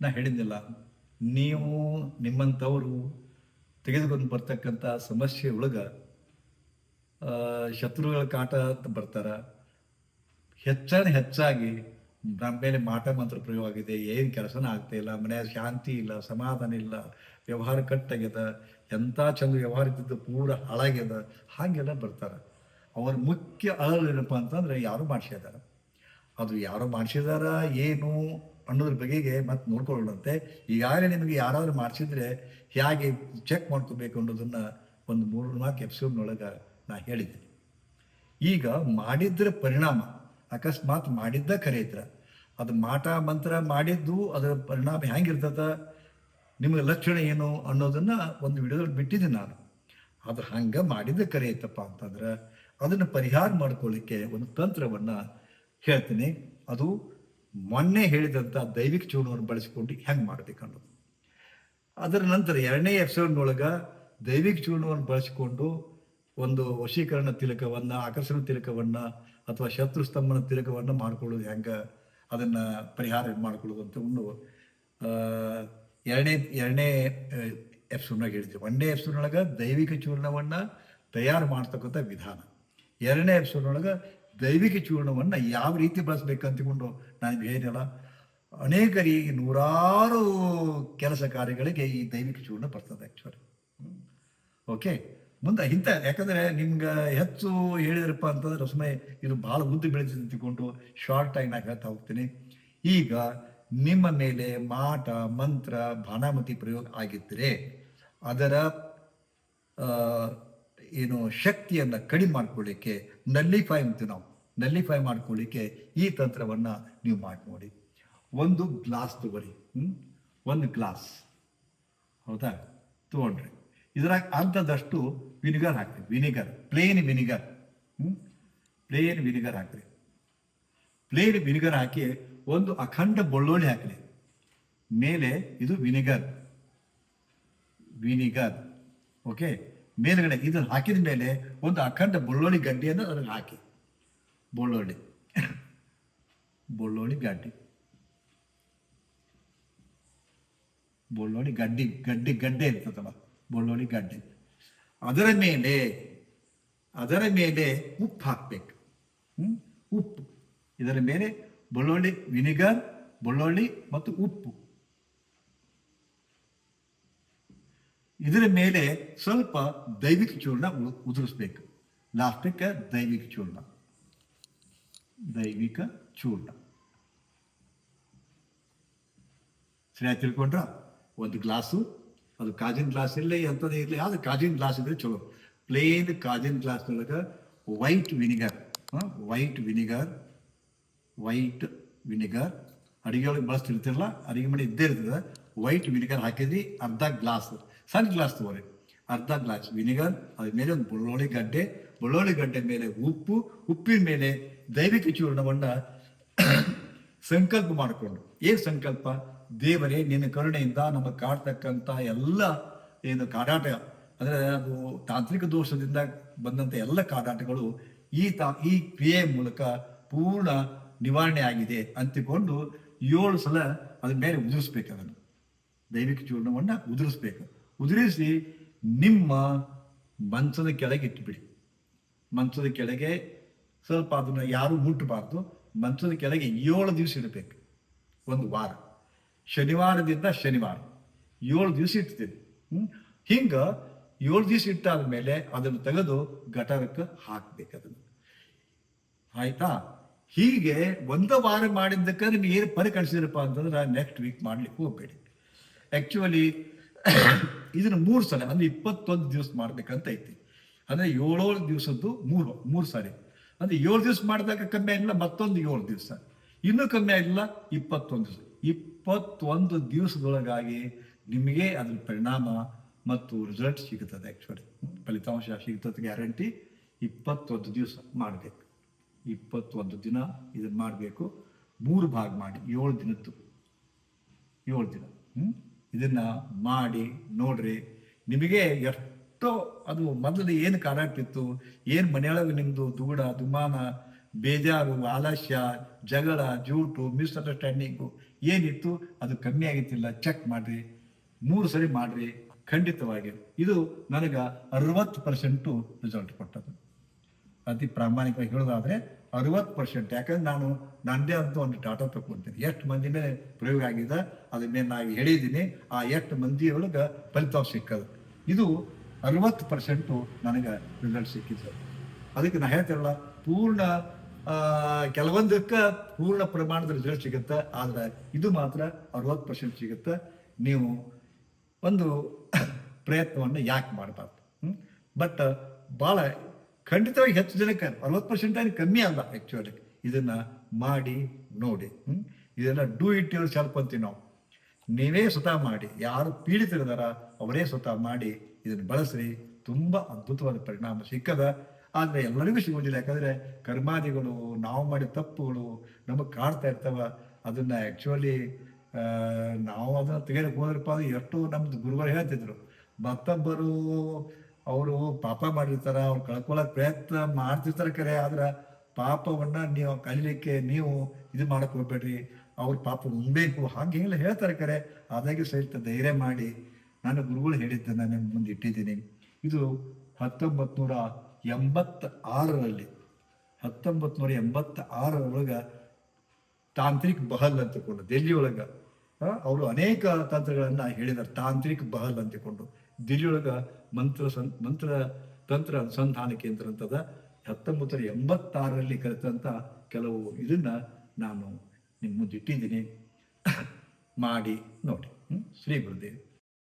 ನಾ ಹೇಳಿದ್ದಿಲ್ಲ ನೀವು ನಿಮ್ಮಂಥವರು ತೆಗೆದುಕೊಂಡು ಬರ್ತಕ್ಕಂಥ ಸಮಸ್ಯೆ ಒಳಗೆ ಶತ್ರುಗಳ ಕಾಟ ಅಂತ ಬರ್ತಾರ. ಹೆಚ್ಚಾಗಿ ಹೆಚ್ಚಾಗಿ ನಮ್ಮ ಮೇಲೆ ಮಾಟ ಮಂತ್ರ ಪ್ರಯೋಗ ಆಗಿದೆ, ಏನು ಕೆಲಸನ ಆಗ್ತಾ ಇಲ್ಲ ಮನೆಯಾಗ ಶಾಂತಿ ಇಲ್ಲ, ಸಮಾಧಾನ ಇಲ್ಲ, ವ್ಯವಹಾರ ಕಟ್ಟಾಗ್ಯದ ಎಂಥ ಚಂದ ವ್ಯವಹಾರ ಇದ್ದಿದ್ದು ಪೂರ ಹಾಳಾಗ್ಯದ, ಹಾಗೆಲ್ಲ ಬರ್ತಾರೆ. ಅವ್ರ ಮುಖ್ಯ ಏನಪ್ಪ ಅಂತಂದ್ರೆ ಯಾರು ಮಾಡಿಸಿದಾರ ಅದು ಯಾರು ಮಾಡಿಸಿದಾರ ಏನು ಅನ್ನೋದ್ರ ಬಗೆಗೆ ಮತ್ತೆ ನೋಡ್ಕೊಳ್ಳೋಣಂತೆ ಈಗಾಗಲೇ ನಿಮಗೆ ಯಾರಾದರೂ ಮಾಡಿಸಿದ್ರೆ ಹೇಗೆ ಚೆಕ್ ಮಾಡ್ಕೋಬೇಕು ಅನ್ನೋದನ್ನ ಒಂದು ಮೂರು ನಾಲ್ಕು ಎಪಿಸೋಡ್ನೊಳಗೆ ನಾ ಹೇಳಿದ್ದೆ ಈಗ ಮಾಡಿದ್ರ ಪರಿಣಾಮ, ಅಕಸ್ಮಾತ್ ಮಾಡಿದ್ದ ಇದ್ರ ಅದು ಮಾಟ ಮಂತ್ರ ಮಾಡಿದ್ದು ಅದರ ಪರಿಣಾಮ ಹೆಂಗಿರ್ತದ, ನಿಮಗೆ ಲಕ್ಷಣ ಏನು ಅನ್ನೋದನ್ನ ಒಂದು ವಿಡಿಯೋದಲ್ಲಿ ಬಿಟ್ಟಿದ್ದೀನಿ ನಾನು. ಅದು ಹಂಗೆ ಮಾಡಿದ್ದ ಐತಪ್ಪ ಅಂತಂದ್ರೆ ಅದನ್ನು ಪರಿಹಾರ ಮಾಡ್ಕೊಳ್ಳಿಕ್ಕೆ ಒಂದು ತಂತ್ರವನ್ನ ಹೇಳ್ತೀನಿ. ಅದು ಮೊನ್ನೆ ಹೇಳಿದಂಥ ದೈವಿಕ ಚೂರ್ಣವನ್ನು ಬಳಸಿಕೊಂಡು ಹೆಂಗೆ ಮಾಡ್ಬೇಕು ಅನ್ನೋದು. ಅದರ ನಂತರ ಎರಡನೇ ಎಪಿಸೋಡ್ನೊಳಗೆ ದೈವಿಕ ಚೂರ್ಣವನ್ನು ಬಳಸಿಕೊಂಡು ಒಂದು ವಶೀಕರಣ ತಿಲಕವನ್ನು, ಆಕರ್ಷಣ ತಿಲಕವನ್ನು ಅಥವಾ ಶತ್ರು ಸ್ತಂಭನ ತಿಲಕವನ್ನು ಮಾಡ್ಕೊಳ್ಳೋದು ಹೆಂಗೆ, ಅದನ್ನ ಪರಿಹಾರ ಮಾಡ್ಕೊಳ್ಳೋದು ಅಂತ ಒಂದು ಎರಡನೇ ಎರಡನೇ ಎಪಿಸೋಡ್ನಾಗ ಹೇಳಿದ್ವಿ. ಒಂದನೇ ಎಪಿಸೋಡ್ನೊಳಗೆ ದೈವಿಕ ಚೂರ್ಣವನ್ನು ತಯಾರು ಮಾಡ್ತಕ್ಕಂಥ ವಿಧಾನ. ಎರಡನೇ ಎಪಿಸೋಡ್ನೊಳಗೆ ದೈವಿಕ ಚೂರ್ಣವನ್ನು ಯಾವ ರೀತಿ ಬಳಸ್ಬೇಕಂತಕೊಂಡು ನಾನು ಅನೇಕ ಅನೇಕರಿಗೆ ನೂರಾರು ಕೆಲಸ ಕಾರ್ಯಗಳಿಗೆ ಈ ದೈವಿಕ ಚೂರ್ಣ ಬರ್ತದೆ ಆ್ಯಕ್ಚುಲಿ ಓಕೆ ಮುಂದೆ ಇಂಥ, ಯಾಕಂದರೆ ನಿಮ್ಗೆ ಹೆಚ್ಚು ಹೇಳಿದ್ರಪ್ಪ ಅಂತಂದ್ರೆ ರಸಮಯ ಇದು ಭಾಳ ಉದ್ದು ಬೆಳೆಸಿದೆ ಅಂತಕೊಂಡು ಶಾರ್ಟ್ ನಾನು ಹೇಳ್ತಾ ಹೋಗ್ತೀನಿ. ಈಗ ನಿಮ್ಮ ಮೇಲೆ ಮಾಟ, ಮಂತ್ರ ಭಾನಾಮತಿ ಪ್ರಯೋಗ ಆಗಿದ್ದರೆ ಅದರ ಏನು ಶಕ್ತಿಯನ್ನು ಕಡಿಮೆ ಮಾಡ್ಕೊಳ್ಳಿಕ್ಕೆ ನಲ್ಲಿಫೈ ಅಂತೀವಿ ನಾವು ನಲ್ಲಿಫೈ ಮಾಡ್ಕೊಳ್ಳಿಕ್ಕೆ ಈ ತಂತ್ರವನ್ನು ನೀವು ಮಾಡಿ ನೋಡಿ. ಒಂದು ಗ್ಲಾಸ್ ಹ್ಮ್? ಒಂದು ಗ್ಲಾಸ್ ಹೌದಾ? ತಗೊಂಡ್ರಿ ಇದ್ರಾಗ ಅಂಥದಷ್ಟು ವಿನಿಗರ್ ಹಾಕ್ರಿ vinegar plain vinegar plain vinegar ಹಾಕ್ರಿ. ಪ್ಲೇನ್ ವಿನಿಗರ್ ಹಾಕಿ ಒಂದು ಅಖಂಡ ಬೆಳ್ಳುಳ್ಳಿ ಹಾಕ್ರಿ. ಮೇಲೆ ಇದು ವಿನಿಗರ್ ವಿನಿಗರ್ ಓಕೆ ಮೇಲ್ಗಡೆ ಇದನ್ನು ಹಾಕಿದ ಮೇಲೆ ಒಂದು ಅಖಂಡ ಬೊಳ್ಳೊಳ್ಳಿ ಗಡ್ಡೆಯನ್ನು ಅದ್ರಲ್ಲಿ ಹಾಕಿ. ಬೆಳ್ಳುಳ್ಳಿ ಬೆಳ್ಳುಳ್ಳಿ ಗಡ್ಡೆ. ಬೆಳ್ಳುಳ್ಳಿ ಗಡ್ಡಿ ಗಡ್ಡಿ, ಗಡ್ಡೆ ಇರ್ತದಲ್ಲ ಬೆಳ್ಳುಳ್ಳಿ ಗಡ್ಡೆ. ಅದರ ಮೇಲೆ ಅದರ ಮೇಲೆ ಉಪ್ಪು ಹಾಕ್ಬೇಕು. ಹ್ಞೂ ಉಪ್ಪು. ಇದರ ಮೇಲೆ ಬೆಳ್ಳುಳ್ಳಿ ವಿನಿಗರ್ ಬೆಳ್ಳುಳ್ಳಿ ಮತ್ತು ಉಪ್ಪು. ಇದರ ಮೇಲೆ ಸ್ವಲ್ಪ ದೈವಿಕ ಚೂರ್ಣ ಉದುರಿಸ್ಬೇಕು. ಲಾಸ್ಟಕ್ಕೆ ದೈವಿಕ ಚೂರ್ಣ. ದೈವಿಕ ಚೂರ್ಣ. ಸರಿಯಾಗಿ ತಿಳ್ಕೊಂಡ್ರ? ಒಂದು ಗ್ಲಾಸು, ಅದು ಕಾಜಿನ ಗ್ಲಾಸ್ ಇರಲಿ, ಎಂಥದ್ದು ಇರಲಿ, ಅದು ಕಾಜಿನ ಗ್ಲಾಸ್ ಇದ್ರೆ ಚಲೋ. ಪ್ಲೇನ್ ಕಾಜಿನ ಗ್ಲಾಸ್ನೊಳಗೆ white vinegar white vinegar white vinegar. ಅಡುಗೆ ಒಳಗೆ ಬಳಸ್ತಿರ್ತಿರಲ್ಲ, ಅಡುಗೆ ಮನೆ ಇದ್ದೇ ಇರ್ತದೆ, ವೈಟ್ ವಿನಿಗರ್ ಹಾಕಿದ್ರಿ, ಅರ್ಧ ಗ್ಲಾಸ್. ಸಣ್ಣ ಗ್ಲಾಸ್ ತಗೋರಿ ಅರ್ಧ ಗ್ಲಾಸ್ ವಿನಿಗರ್, ಅದ್ರ ಮೇಲೆ ಒಂದು ಬೆಳ್ಳುಳ್ಳಿ ಗಡ್ಡೆ ಬೆಳ್ಳುಳ್ಳಿ ಗಡ್ಡೆ ಮೇಲೆ ಉಪ್ಪು, ಉಪ್ಪಿನ ಮೇಲೆ ದೈವಿಕ ಚೂರ್ಣವನ್ನ ಸಂಕಲ್ಪ ಮಾಡಿಕೊಂಡು. ಏನ್ ಸಂಕಲ್ಪ? ದೇವರೇ, ನಿನ್ನ ಕರುಣೆಯಿಂದ ನಮಗೆ ಕಾಡ್ತಕ್ಕಂಥ ಎಲ್ಲ ಏನು ಕಾಡಾಟ, ಅಂದರೆ ಅದು ತಾಂತ್ರಿಕ ದೋಷದಿಂದ ಬಂದಂತ ಎಲ್ಲ ಕಾಡಾಟಗಳು ಈ ತಾ, ಈ ಕ್ರಿಯೆ ಮೂಲಕ ಪೂರ್ಣ ನಿವಾರಣೆ ಆಗಿದೆ ಅಂತಿಕೊಂಡು ಏಳು ಸಲ ಅದ್ರ ಮೇಲೆ ಉದುರಿಸ್ಬೇಕು ಅದನ್ನು. ದೈವಿಕ ಚೂರ್ಣವನ್ನು ಉದುರಿಸ್ಬೇಕು. ಉದುರಿಸಿ ನಿಮ್ಮ ಮಂಚದ ಕೆಳಗೆ ಇಟ್ಟುಬಿಡಿ. ಮಂಚದ ಕೆಳಗೆ ಸ್ವಲ್ಪ ಅದನ್ನ ಯಾರು ಮುಟ್ಟಬಾರ್ದು. ಮಂಚದ ಕೆಳಗೆ ಏಳು ದಿವಸ ಇಡಬೇಕು. ಒಂದು ವಾರ. ಶನಿವಾರದಿಂದ ಶನಿವಾರ. ಏಳು ದಿವಸ ಇಡ್ತೀವಿ ಹಿಂಗ ಏಳು ದಿವಸ ಇಟ್ಟಾದ ಮೇಲೆ ಅದನ್ನು ತೆಗೆದು ಗಟಾರಕ್ಕೆ ಹಾಕ್ಬೇಕು ಅದನ್ನು. ಆಯ್ತಾ? ಹೀಗೆ ಒಂದು ವಾರ ಮಾಡಿದ್ದಕ್ಕೆ ನಿಮ್ಗೆ ಏನು ಪರಿಕಳಿಸಿದ್ರಪ್ಪ ಅಂತಂದ್ರೆ ನೆಕ್ಸ್ಟ್ ವೀಕ್ ಮಾಡ್ಲಿಕ್ಕೆ ಹೋಗ್ಬೇಡಿ. ಆಕ್ಚುಲಿ ಇದನ್ನ ಮೂರು ಸಲ, ಅಂದ್ರೆ ಇಪ್ಪತ್ತೊಂದು ದಿವಸ ಮಾಡ್ಬೇಕಂತ ಐತಿ. ಅಂದ್ರೆ ಏಳೇಳು ದಿವಸದ್ದು ಮೂರು ಮೂರು ಸಾರಿ. ಅಂದ್ರೆ ಏಳು ದಿವಸ ಮಾಡಿದಾಗ ಕಮ್ಮಿ ಆಗಿಲ್ಲ, ಮತ್ತೊಂದು ಏಳು ದಿವಸ. ಇನ್ನೂ ಕಮ್ಮಿ ಆಗಿಲ್ಲ, ಇಪ್ಪತ್ತೊಂದು ದಿವಸ. ಇಪ್ಪತ್ತೊಂದು ದಿವಸದೊಳಗಾಗಿ ನಿಮಗೆ ಅದ್ರ ಪರಿಣಾಮ ಮತ್ತು ರಿಸಲ್ಟ್ ಸಿಗುತ್ತದೆ ಆ್ಯಕ್ಚುಲಿ ಫಲಿತಾಂಶ ಸಿಗ್ತದೆ ಗ್ಯಾರಂಟಿ ಇಪ್ಪತ್ತೊಂದು ದಿವಸ ಮಾಡಬೇಕು. ಇಪ್ಪತ್ತೊಂದು ದಿನ ಇದನ್ನು ಮಾಡಬೇಕು. ಮೂರು ಭಾಗ ಮಾಡಿ, ಏಳು ದಿನದ್ದು. ಏಳು ದಿನ. ಹ್ಮ್? ಇದನ್ನ ಮಾಡಿ, ನೋಡ್ರಿ. ನಿಮಗೆ ಎಷ್ಟೋ, ಅದು ಮೊದಲು ಏನು ಕಾಡಾಟಿತ್ತು ಏನು ಮನೆಯೊಳಗೆ ನಿಮ್ಮದು ದೂಡ, ದುಮಾನ, ಬೇಜಾರು, ಆಲಸ್ಯ, ಜಗಳ, ಜೂಟು ಮಿಸ್ಅಂಡರ್ಸ್ಟ್ಯಾಂಡಿಂಗು ಏನಿತ್ತು, ಅದು ಕಮ್ಮಿ ಆಗಿತ್ತಿಲ್ಲ ಚೆಕ್ ಮಾಡಿರಿ. ಮೂರು ಸರಿ ಮಾಡಿರಿ, ಖಂಡಿತವಾಗಿ. ಇದು ನನಗೆ ಅರವತ್ತು ಪರ್ಸೆಂಟು ರಿಸಲ್ಟ್ ಕೊಟ್ಟದ್ದು. ಅತಿ ಪ್ರಾಮಾಣಿಕವಾಗಿ ಹೇಳೋದಾದ್ರೆ ಅರವತ್ತು ಪರ್ಸೆಂಟ್ ಯಾಕಂದ್ರೆ ನಾನು ನನ್ನದೇ ಅಂತ ಒಂದು ಡಾಟಾ ತಗೊಂತೀನಿ ಎಷ್ಟು ಮಂದಿ ಮೇಲೆ ಪ್ರಯೋಗ ಆಗಿದೆ ಅದನ್ನೇ ನಾನು ಹೇಳಿದ್ದೀನಿ. ಆ ಎಷ್ಟು ಮಂದಿಯೊಳಗೆ ಫಲಿತಾಂಶ ಸಿಕ್ಕದು. ಇದು ಅರವತ್ತು ಪರ್ಸೆಂಟು ನನಗೆ ರಿಸಲ್ಟ್ ಸಿಕ್ಕಿದ್ದು. ಅದಕ್ಕೆ ನಾ ಹೇಳ್ತಿರಲ್ಲ ಪೂರ್ಣ ಕೆಲವೊಂದಕ್ಕೆ ಪೂರ್ಣ ಪ್ರಮಾಣದ ರಿಸಲ್ಟ್ ಸಿಗುತ್ತೆ, ಆದ್ರೆ ಇದು ಮಾತ್ರ ಅರವತ್ತು ಪರ್ಸೆಂಟ್ ಸಿಗುತ್ತೆ. ನೀವು ಒಂದು ಪ್ರಯತ್ನವನ್ನು ಯಾಕೆ ಮಾಡಬಾರ್ದು? ಬಟ್ ಭಾಳ ಖಂಡಿತವಾಗಿ ಹೆಚ್ಚು ಜನಕ್ಕೆ ಅರವತ್ತು ಪರ್ಸೆಂಟ್ ಏನು ಕಮ್ಮಿ ಅಲ್ಲ ಆ್ಯಕ್ಚುಲಿ ಇದನ್ನ ಮಾಡಿ, ನೋಡಿ? ಇದೆಲ್ಲ ಡೂ ಇಟ್ ಯುವರ್ ಸೆಲ್ಫ್ ಅಂತೀವಿ ನಾವು. ನೀವೇ ಸ್ವತಃ ಮಾಡಿ. ಯಾರು ಪೀಡಿತರಿದಾರ, ಅವರೇ ಸ್ವತಃ ಮಾಡಿ ಇದನ್ನು ಬಳಸ್ರಿ. ತುಂಬ ಅದ್ಭುತವಾದ ಪರಿಣಾಮ ಸಿಕ್ಕದ. ಆದರೆ ಎಲ್ಲರಿಗೂ ಸಿಗೋದಿಲ್ಲ ಯಾಕಂದ್ರೆ ಕರ್ಮಾದಿಗಳು, ನಾವು ಮಾಡಿದ ತಪ್ಪುಗಳು ನಮಗೆ ಕಾಡ್ತಾ ಇರ್ತವೆ. ಅದನ್ನ ಆ್ಯಕ್ಚುಲಿ ನಾವು ಅದನ್ನು ತೆಗೆದಕ್ಕೆ ಹೋದ್ರಪ್ಪ ಎಷ್ಟು ನಮ್ದು ಗುರುಗಳು ಹೇಳ್ತಿದ್ರು. ಮತ್ತೊಬ್ಬರು ಅವರು ಪಾಪ ಮಾಡಿರ್ತಾರ, ಅವ್ರು ಕಳ್ಕೊಳ್ಳೋಕೆ ಪ್ರಯತ್ನ ಮಾಡ್ತಿರ್ತಾರೆ ಕರೆ, ಆದ್ರೆ ಪಾಪವನ್ನ ನೀವು ಕಲಿಲಿಕ್ಕೆ ನೀವು ಇದು ಮಾಡಕ್ ಹೋಗ್ಬೇಡ್ರಿ. ಅವ್ರ ಪಾಪ ಉಣ್ಬೇಕು ಹಾಗೆ ಎಲ್ಲ ಹೇಳ್ತಾರೆ ಕರೆ. ಅದಾಗಿ ಸಹಿತ ಧೈರ್ಯ ಮಾಡಿ ನಾನು ಗುರುಗಳು ಹೇಳಿದ್ದನ್ನು ನಿಮ್ಮ ಮುಂದೆ ಇಟ್ಟಿದ್ದೀನಿ. ಇದು ಹತ್ತೊಂಬತ್ತು ನೂರ ಎಂಬತ್ತ ಆರರಲ್ಲಿ ಹತ್ತೊಂಬತ್ತು ನೂರ ಎಂಬತ್ತ ಆರರೊಳಗೆ ತಾಂತ್ರಿಕ್ ಬಹಲ್ ಅಂತಕೊಂಡು, ದಿಲ್ಲಿ ಒಳಗ. ಅವರು ಅನೇಕ ತಂತ್ರಗಳನ್ನು ಹೇಳಿದ್ದಾರೆ ತಾಂತ್ರಿಕ್ ಬಹಲ್ ಅಂತಕೊಂಡು. ದಿಲ್ಲಿ ಒಳಗ ಮಂತ್ರ ಸಂ, ಮಂತ್ರ ತಂತ್ರ ಅನುಸಂಧಾನ ಕೇಂದ್ರ ಅಂತದ ಹತ್ತೊಂಬತ್ತು ನೂರ ಎಂಬತ್ತಾರರಲ್ಲಿ ಕಲಿತಂತ ಕೆಲವು ಇದನ್ನ ನಾನು ನಿಮ್ಮ ಮುಂದಿಟ್ಟಿದ್ದೀನಿ ಮಾಡಿ ನೋಡಿ? ಶ್ರೀ ಗುರುದೇವ್.